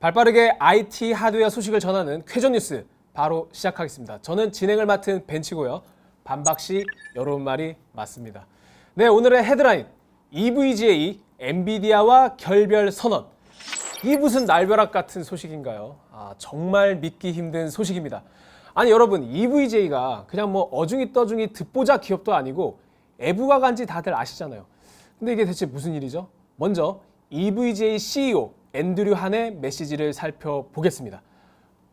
발빠르게 IT 하드웨어 소식을 전하는 쾌전 뉴스 바로 시작하겠습니다. 저는 진행을 맡은 벤치고요. 반박시 여러분 말이 맞습니다. 네, 오늘의 헤드라인 EVGA 엔비디아와 결별 선언. 이 무슨 날벼락 같은 소식인가요? 아, 정말 믿기 힘든 소식입니다. 아니 여러분 EVJ가 그냥 뭐 어중이 떠중이 듣보자 기업도 아니고 애부가 간지 다들 아시잖아요. 근데 이게 대체 무슨 일이죠? 먼저 EVJ CEO 앤드류 한의 메시지를 살펴보겠습니다.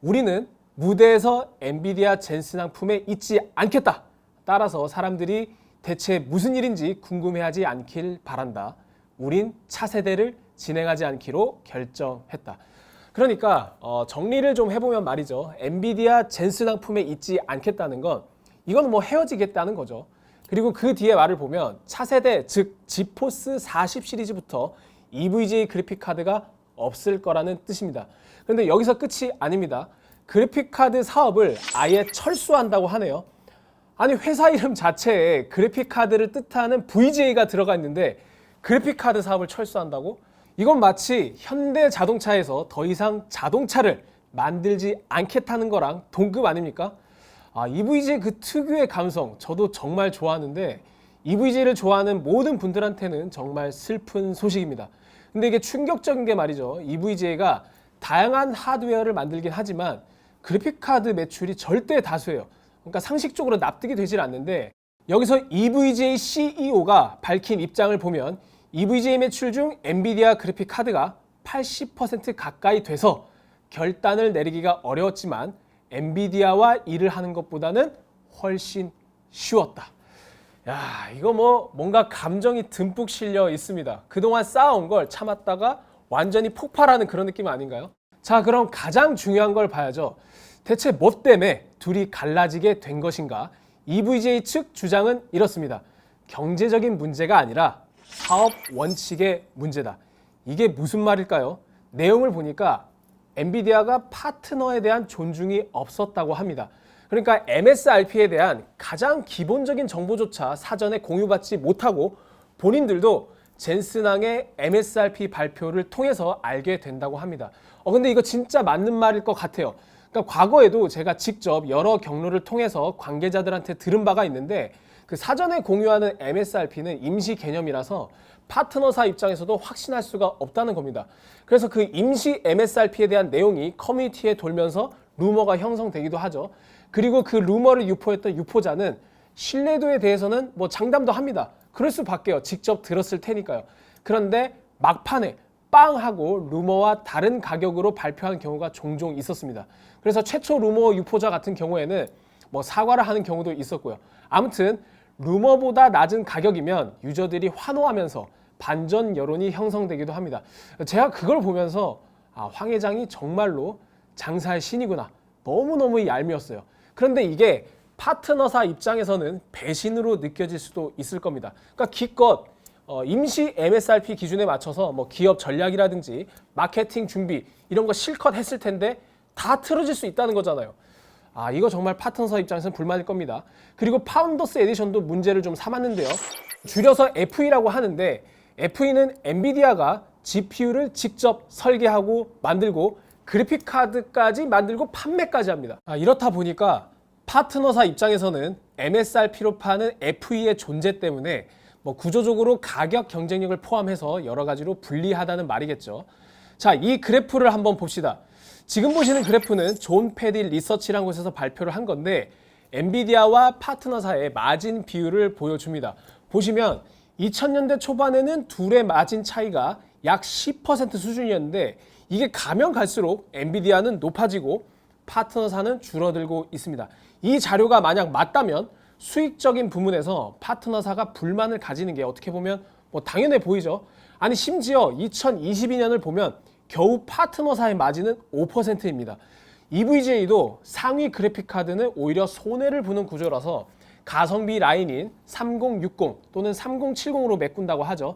우리는 무대에서 엔비디아 젠슨 상품에 있지 않겠다. 따라서 사람들이 대체 무슨 일인지 궁금해하지 않길 바란다. 우린 차세대를 진행하지 않기로 결정했다. 그러니까 어, 정리를 좀 해보면 말이죠. 엔비디아 젠슨 상품에 있지 않겠다는 건 이건 뭐 헤어지겠다는 거죠. 그리고 그 뒤에 말을 보면 차세대 즉 지포스 40 시리즈부터 EVGA 그래픽 카드가 없을 거라는 뜻입니다. 그런데 여기서 끝이 아닙니다. 그래픽 카드 사업을 아예 철수한다고 하네요. 아니 회사 이름 자체에 그래픽 카드를 뜻하는 VGA가 들어가 있는데 그래픽 카드 사업을 철수한다고? 이건 마치 현대 자동차에서 더 이상 자동차를 만들지 않겠다는 거랑 동급 아닙니까? 아, EVG의 그 특유의 감성 저도 정말 좋아하는데 EVG를 좋아하는 모든 분들한테는 정말 슬픈 소식입니다. 근데 이게 충격적인 게 말이죠. EVGA가 다양한 하드웨어를 만들긴 하지만 그래픽 카드 매출이 절대 다수예요. 그러니까 상식적으로 납득이 되질 않는데 여기서 EVGA CEO가 밝힌 입장을 보면 EVGA 매출 중 엔비디아 그래픽 카드가 80% 가까이 돼서 결단을 내리기가 어려웠지만 엔비디아와 일을 하는 것보다는 훨씬 쉬웠다. 야, 이거 뭐 뭔가 감정이 듬뿍 실려 있습니다. 그동안 쌓아온 걸 참았다가 완전히 폭발하는 그런 느낌 아닌가요? 자, 그럼 가장 중요한 걸 봐야죠. 대체 뭐 때문에 둘이 갈라지게 된 것인가? EVJ 측 주장은 이렇습니다. 경제적인 문제가 아니라 사업 원칙의 문제다. 이게 무슨 말일까요? 내용을 보니까 엔비디아가 파트너에 대한 존중이 없었다고 합니다. 그러니까 MSRP에 대한 가장 기본적인 정보조차 사전에 공유받지 못하고 본인들도 젠슨항의 MSRP 발표를 통해서 알게 된다고 합니다. 어 근데 이거 진짜 맞는 말일 것 같아요. 그러니까 과거에도 제가 직접 여러 경로를 통해서 관계자들한테 들은 바가 있는데 그 사전에 공유하는 MSRP는 임시 개념이라서 파트너사 입장에서도 확신할 수가 없다는 겁니다. 그래서 그 임시 MSRP에 대한 내용이 커뮤니티에 돌면서 루머가 형성되기도 하죠. 그리고 그 루머를 유포했던 유포자는 신뢰도에 대해서는 뭐 장담도 합니다. 그럴 수밖에요. 직접 들었을 테니까요. 그런데 막판에 빵 하고 루머와 다른 가격으로 발표한 경우가 종종 있었습니다. 그래서 최초 루머 유포자 같은 경우에는 뭐 사과를 하는 경우도 있었고요. 아무튼 루머보다 낮은 가격이면 유저들이 환호하면서 반전 여론이 형성되기도 합니다. 제가 그걸 보면서 아, 황 회장이 정말로 장사의 신이구나. 너무너무 얄미웠어요. 그런데 이게 파트너사 입장에서는 배신으로 느껴질 수도 있을 겁니다. 그러니까 기껏 어, 임시 MSRP 기준에 맞춰서 뭐 기업 전략이라든지 마케팅 준비 이런 거 실컷 했을 텐데 다 틀어질 수 있다는 거잖아요. 아 이거 정말 파트너사 입장에서는 불만일 겁니다. 그리고 파운더스 에디션도 문제를 좀 삼았는데요. 줄여서 FE라고 하는데 FE는 엔비디아가 GPU를 직접 설계하고 만들고 그래픽 카드까지 만들고 판매까지 합니다. 아, 이렇다 보니까 파트너사 입장에서는 MSRP로 파는 FE의 존재 때문에 뭐 구조적으로 가격 경쟁력을 포함해서 여러 가지로 불리하다는 말이겠죠. 자, 이 그래프를 한번 봅시다. 지금 보시는 그래프는 존 패디 리서치라는 곳에서 발표를 한 건데 엔비디아와 파트너사의 마진 비율을 보여줍니다. 보시면 2000년대 초반에는 둘의 마진 차이가 약 10% 수준이었는데 이게 가면 갈수록 엔비디아는 높아지고 파트너사는 줄어들고 있습니다. 이 자료가 만약 맞다면 수익적인 부문에서 파트너사가 불만을 가지는 게 어떻게 보면 뭐 당연해 보이죠. 아니 심지어 2022년을 보면 겨우 파트너사의 마진은 5%입니다. EVGA도 상위 그래픽 카드는 오히려 손해를 보는 구조라서 가성비 라인인 3060 또는 3070으로 메꾼다고 하죠.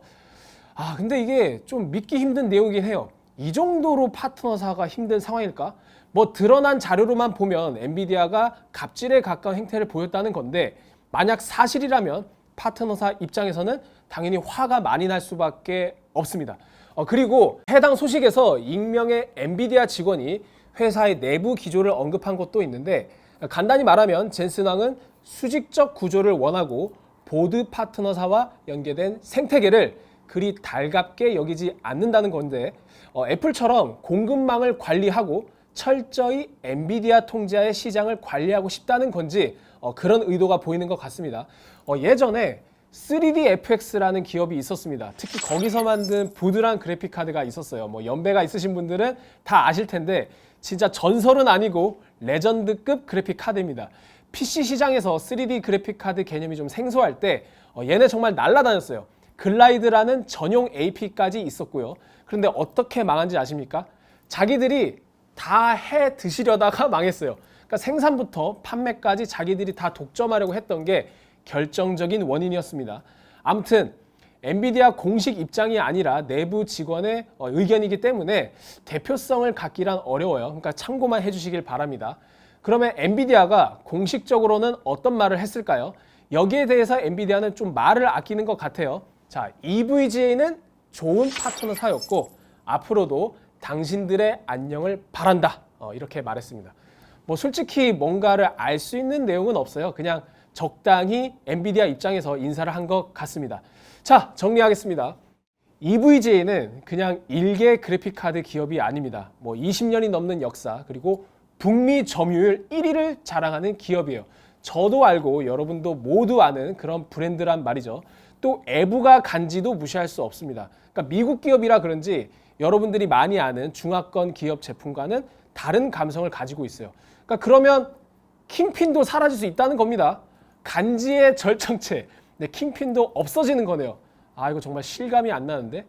아, 근데 이게 좀 믿기 힘든 내용이긴 해요. 이 정도로 파트너사가 힘든 상황일까? 뭐 드러난 자료로만 보면 엔비디아가 갑질에 가까운 행태를 보였다는 건데 만약 사실이라면 파트너사 입장에서는 당연히 화가 많이 날 수밖에 없습니다. 어, 그리고 해당 소식에서 익명의 엔비디아 직원이 회사의 내부 기조를 언급한 것도 있는데 간단히 말하면 젠슨 왕은 수직적 구조를 원하고 보드 파트너사와 연계된 생태계를 그리 달갑게 여기지 않는다는 건데 어, 애플처럼 공급망을 관리하고 철저히 엔비디아 통제하에 시장을 관리하고 싶다는 건지 어, 그런 의도가 보이는 것 같습니다. 어, 예전에 3D FX라는 기업이 있었습니다. 특히 거기서 만든 부드러운 그래픽 카드가 있었어요. 뭐 연배가 있으신 분들은 다 아실 텐데 진짜 전설은 아니고 레전드급 그래픽 카드입니다. PC 시장에서 3D 그래픽 카드 개념이 좀 생소할 때 어, 얘네 정말 날라다녔어요. 글라이드라는 전용 AP까지 있었고요. 그런데 어떻게 망한지 아십니까? 자기들이 다 해 드시려다가 망했어요. 그러니까 생산부터 판매까지 자기들이 다 독점하려고 했던 게 결정적인 원인이었습니다. 아무튼 엔비디아 공식 입장이 아니라 내부 직원의 어, 의견이기 때문에 대표성을 갖기란 어려워요. 그러니까 참고만 해주시길 바랍니다. 그러면 엔비디아가 공식적으로는 어떤 말을 했을까요? 여기에 대해서 엔비디아는 좀 말을 아끼는 것 같아요. 자, EVGA는 좋은 파트너사였고 앞으로도 당신들의 안녕을 바란다. 어, 이렇게 말했습니다. 뭐 솔직히 뭔가를 알 수 있는 내용은 없어요. 그냥 적당히 엔비디아 입장에서 인사를 한 것 같습니다. 자, 정리하겠습니다. EVGA는 그냥 일개 그래픽 카드 기업이 아닙니다. 뭐 20년이 넘는 역사 그리고 북미 점유율 1위를 자랑하는 기업이에요. 저도 알고 여러분도 모두 아는 그런 브랜드란 말이죠. 또 애부가 간지도 무시할 수 없습니다. 그러니까 미국 기업이라 그런지 여러분들이 많이 아는 중화권 기업 제품과는 다른 감성을 가지고 있어요. 그러니까 그러면 킹핀도 사라질 수 있다는 겁니다. 간지의 절정체. 네, 킹핀도 없어지는 거네요. 아, 이거 정말 실감이 안 나는데.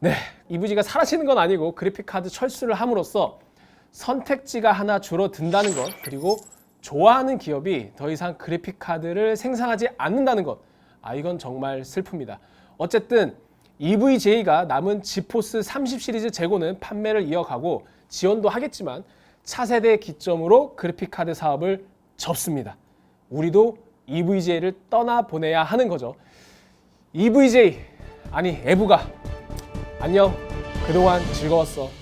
네, 이부지가 사라지는 건 아니고 그래픽 카드 철수를 함으로써 선택지가 하나 줄어든다는 것, 그리고 좋아하는 기업이 더 이상 그래픽 카드를 생산하지 않는다는 것. 아, 이건 정말 슬픕니다. 어쨌든 EVJ가 남은 지포스 30 시리즈 재고는 판매를 이어가고 지원도 하겠지만 차세대 기점으로 그래픽 카드 사업을 접습니다. 우리도 EVJ를 떠나 보내야 하는 거죠. EVJ 아니 에부가 안녕. 그동안 즐거웠어.